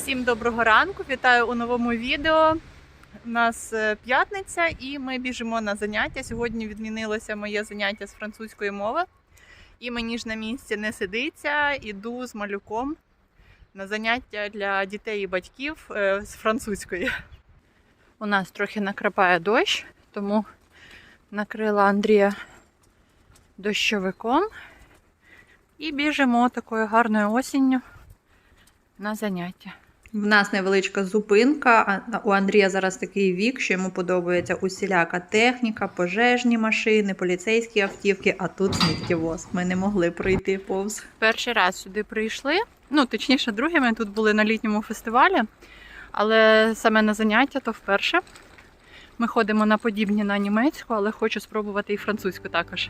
Всім доброго ранку! Вітаю у новому відео. У нас е, п'ятниця і ми біжимо на заняття. Сьогодні відмінилося моє заняття з французької мови. І мені ж на місці не сидиться. Іду з малюком на заняття для дітей і батьків е, з французької. У нас трохи накрапає дощ, тому накрила Андрія дощовиком. І біжимо такою гарною осінню на заняття. В нас невеличка зупинка. У Андрія зараз такий вік, що йому подобається усіляка техніка, пожежні машини, поліцейські автівки, а тут сміттєвоз. Ми не могли пройти повз. Перший раз сюди прийшли. Ну, точніше, другий ми тут були на літньому фестивалі, але саме на заняття то вперше. Ми ходимо на подібні на німецьку, але хочу спробувати і французьку також.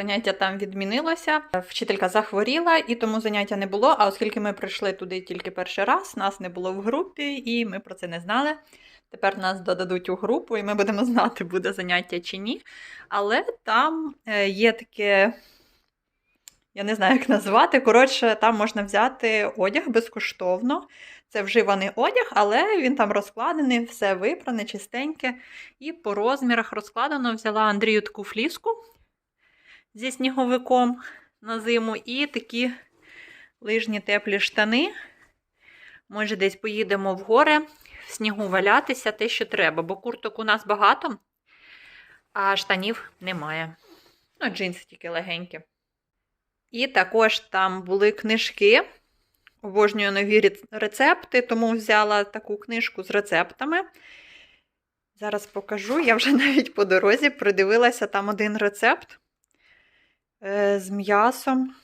Заняття там відмінилося. Вчителька захворіла, і тому заняття не було. А оскільки ми прийшли туди тільки перший раз, нас не було в групі, і ми про це не знали. Тепер нас додадуть у групу, і ми будемо знати, буде заняття чи ні. Але там е, є таке, я не знаю, як назвати. Коротше, там можна взяти одяг безкоштовно. Це вживаний одяг, але він там розкладений, все випране, чистеньке. І по розмірах розкладено взяла Андрію таку фліску зі сніговиком на зиму і такі лижні теплі штани. Може, десь поїдемо в гори, в снігу валятися, те, що треба, бо курток у нас багато, а штанів немає. Ну, джинси тільки легенькі. І також там були книжки. Обожнюю нові рецепти, тому взяла таку книжку з рецептами. Зараз покажу. Я вже навіть по дорозі придивилася там один рецепт з м'ясом.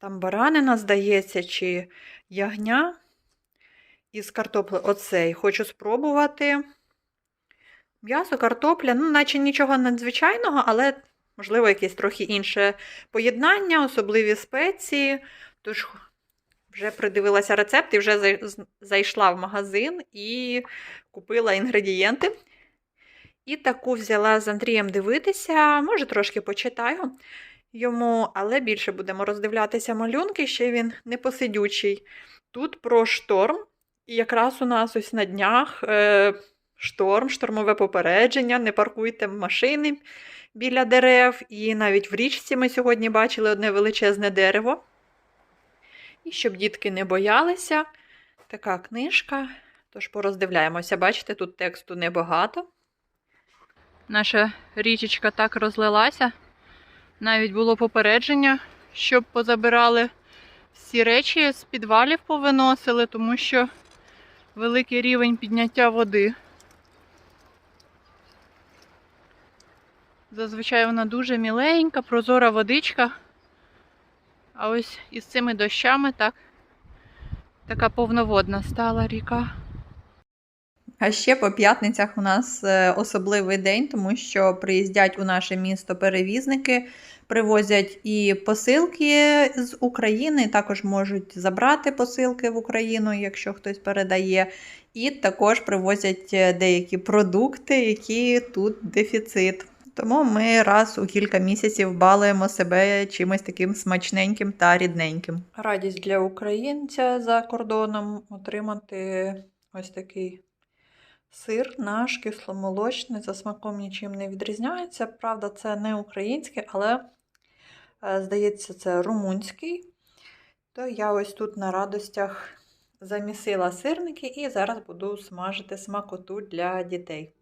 Там баранина, здається, чи ягня із картопли. Оцей. Хочу спробувати. М'ясо, картопля, ну, наче нічого надзвичайного, але, можливо, якесь трохи інше поєднання, особливі спеції. Тож вже придивилася рецепт і вже зайшла в магазин і купила інгредієнти. І таку взяла з Андрієм дивитися, може, трошки почитаю йому, але більше будемо роздивлятися малюнки, ще він непосидючий. Тут про шторм, і якраз у нас ось на днях е, шторм, штормове попередження, не паркуйте машини біля дерев. І навіть в річці ми сьогодні бачили одне величезне дерево. І щоб дітки не боялися, така книжка. Тож пороздивляємося, бачите, тут тексту небагато. Наша річечка так розлилася. Навіть було попередження, щоб позабирали всі речі з підвалів повиносили, тому що великий рівень підняття води. Зазвичай вона дуже міленька, прозора водичка. А ось із цими дощами так, така повноводна стала ріка. А ще по п'ятницях у нас е, особливий день, тому що приїздять у наше місто перевізники, привозять і посилки з України, також можуть забрати посилки в Україну, якщо хтось передає. І також привозять е, деякі продукти, які тут дефіцит. Тому ми раз у кілька місяців балуємо себе чимось таким смачненьким та рідненьким. Радість для українця за кордоном отримати ось такий Сир наш кисломолочний, за смаком нічим не відрізняється. Правда, це не український, але, е, здається, це румунський. То я ось тут на радостях замісила сирники і зараз буду смажити смакоту для дітей.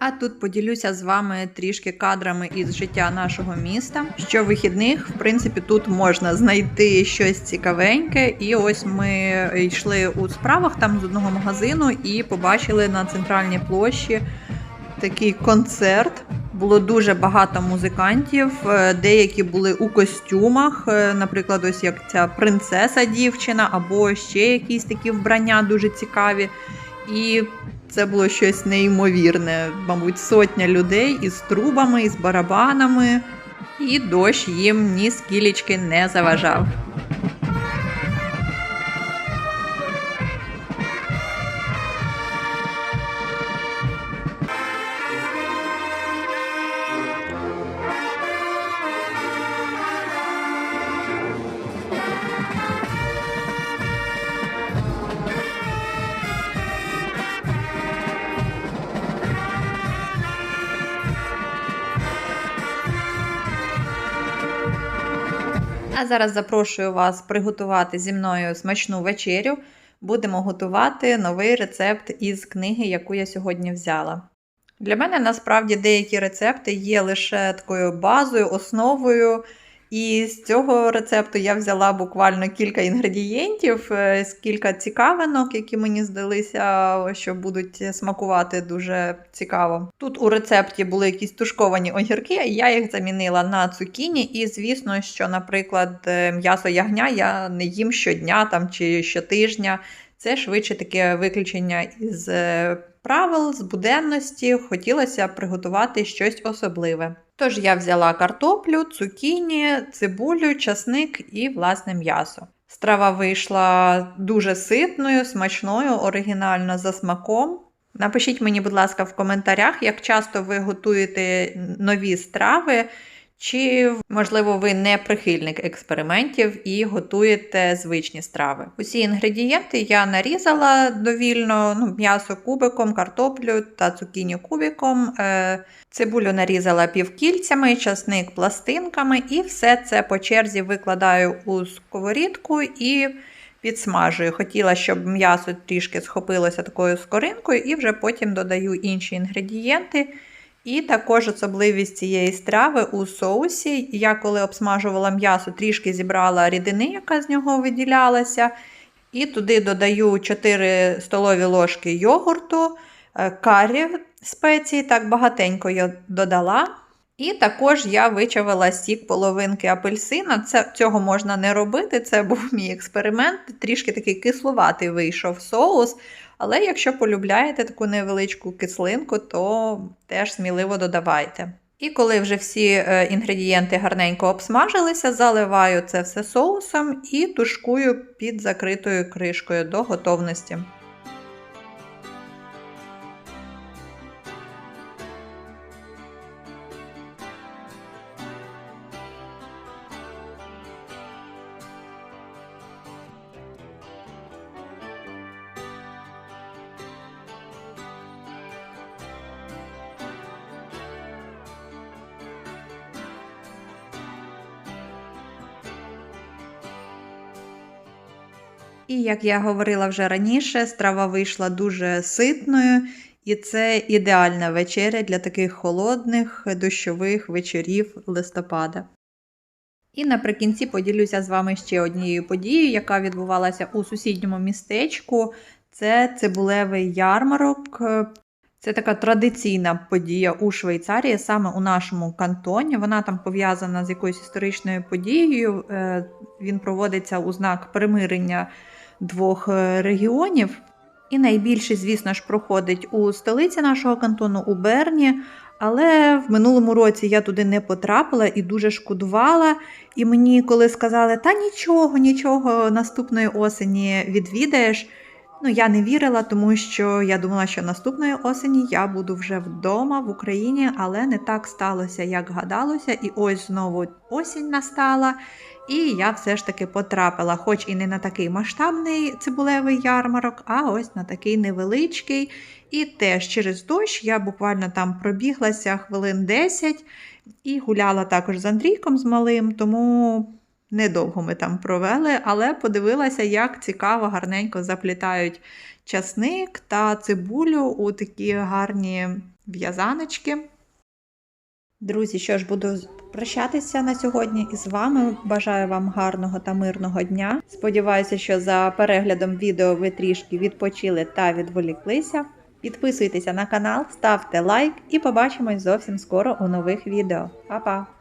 А тут поділюся з вами трішки кадрами із життя нашого міста. Що вихідних, в принципі, тут можна знайти щось цікавеньке. І ось ми йшли у справах там з одного магазину і побачили на центральній площі такий концерт. Було дуже багато музикантів. е, Деякі були у костюмах, е, наприклад, ось як ця принцеса дівчина, або ще якісь такі вбрання дуже цікаві. І це було щось неймовірне. Мабуть, сотня людей із трубами, із барабанами, і дощ їм ні скілічки не заважав. Зараз запрошую вас приготувати зі мною смачну вечерю. Будемо готувати новий рецепт із книги, яку я сьогодні взяла. Для мене насправді деякі рецепти є лише такою базою, основою. І з цього рецепту я взяла буквально кілька інгредієнтів, е, кілька цікавинок, які мені здалися, що будуть смакувати дуже цікаво. Тут у рецепті були якісь тушковані огірки, я їх замінила на цукіні. І звісно, що, наприклад, е, м'ясо ягня я не їм щодня там, чи щотижня. Це швидше таке виключення із е, правил, з буденності. Хотілося приготувати щось особливе. Тож я взяла картоплю, цукіні, цибулю, часник і власне м'ясо. Страва вийшла дуже ситною, смачною, оригінально за смаком. Напишіть мені, будь ласка, в коментарях, як часто ви готуєте нові страви, чи, можливо, ви не прихильник експериментів і готуєте звичні страви. Усі інгредієнти я нарізала довільно: ну, м'ясо кубиком, картоплю та цукіні кубиком. Е, Цибулю нарізала півкільцями, часник пластинками, і все це по черзі викладаю у сковорідку і підсмажую. Хотіла, щоб м'ясо трішки схопилося такою скоринкою, і вже потім додаю інші інгредієнти. І також особливість цієї страви у соусі. Я коли обсмажувала м'ясо, трішки зібрала рідини, яка з нього виділялася. І туди додаю 4 столові ложки йогурту, е, карі спеції, так багатенько я додала. І також я вичавила сік половинки апельсина. Це, цього можна не робити, це був мій експеримент. Трішки такий кислуватий вийшов соус. Але якщо полюбляєте таку невеличку кислинку, то теж сміливо додавайте. І коли вже всі е, інгредієнти гарненько обсмажилися, заливаю це все соусом і тушкую під закритою кришкою до готовності. І як я говорила вже раніше, страва вийшла дуже ситною, і це ідеальна вечеря для таких холодних дощових вечорів листопада. І наприкінці поділюся з вами ще однією подією, яка відбувалася у сусідньому містечку. Це цибулевий ярмарок. Це така традиційна подія у Швейцарії, саме у нашому кантоні. Вона там пов'язана з якоюсь історичною подією. Е, Він проводиться у знак примирення двох е, регіонів. І найбільше, звісно ж, проходить у столиці нашого кантону у Берні. Але в минулому році я туди не потрапила і дуже шкодувала. І мені, коли сказали, та нічого, нічого, наступної осені відвідаєш. Ну, я не вірила, тому що я думала, що наступної осені я буду вже вдома в Україні, але не так сталося, як гадалося. І ось знову осінь настала. І я все ж таки потрапила, хоч і не на такий масштабний цибулевий ярмарок, а ось на такий невеличкий. І теж через дощ я буквально там пробіглася хвилин 10 і гуляла також з Андрійком з малим, тому недовго ми там провели, але подивилася, як цікаво, гарненько заплітають часник та цибулю у такі гарні в'язаночки. Друзі, що ж, буду прощатися на сьогодні із вами. Бажаю вам гарного та мирного дня. Сподіваюся, що за переглядом відео ви трішки відпочили та відволіклися. Підписуйтеся на канал, ставте лайк і побачимось зовсім скоро у нових відео. Па-па!